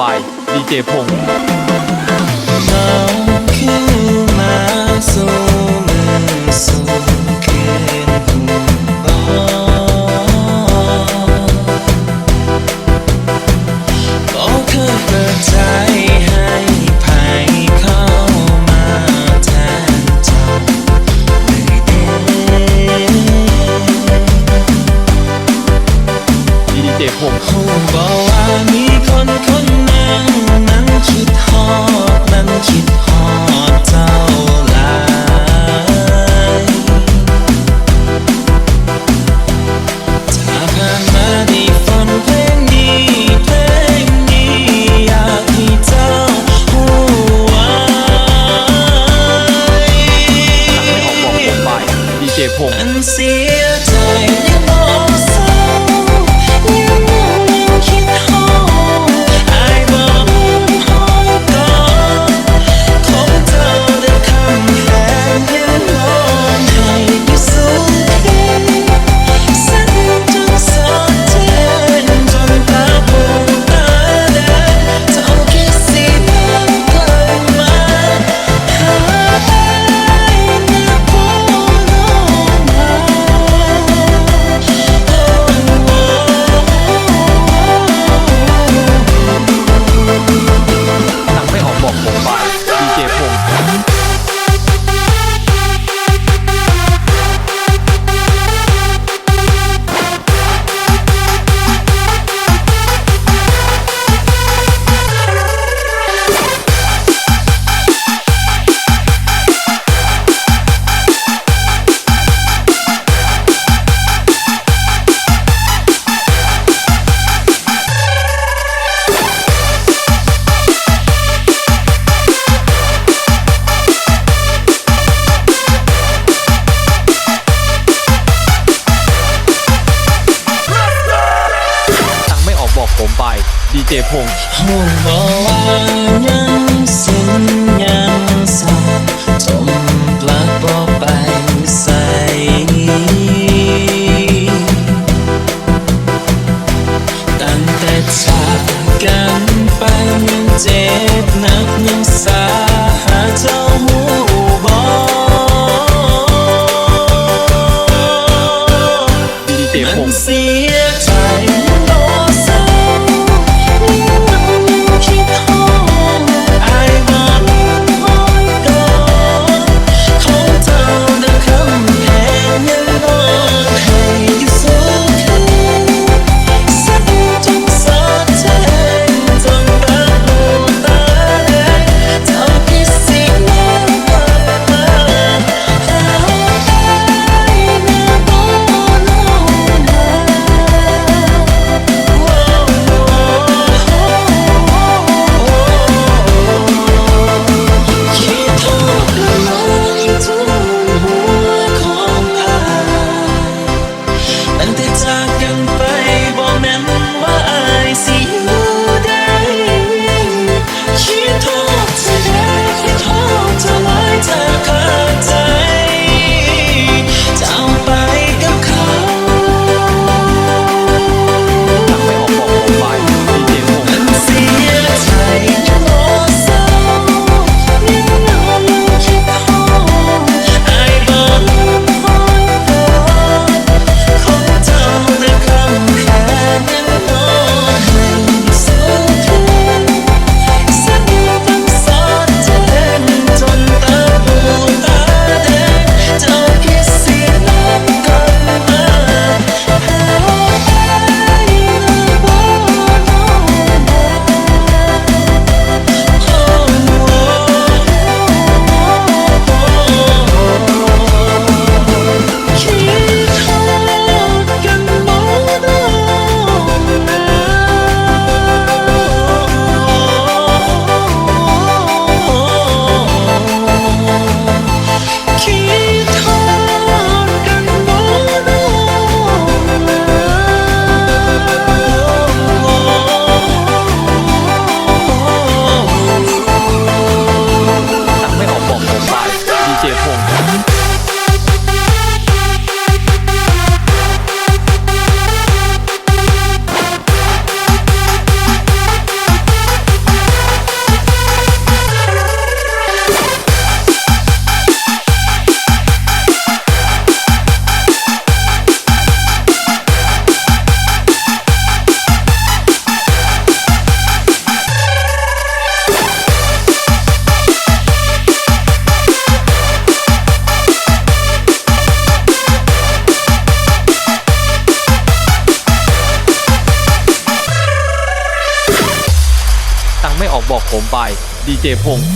บายดีเจพงเราคือมาสู่เมืองสู่ ดีเจพงษ์ายสิยังสาจมปลักบ่ไปใส่ตั้งแต่จากกันไปยังเจ็บหนักยังสา 别破 ผมบายดีเจพงษ์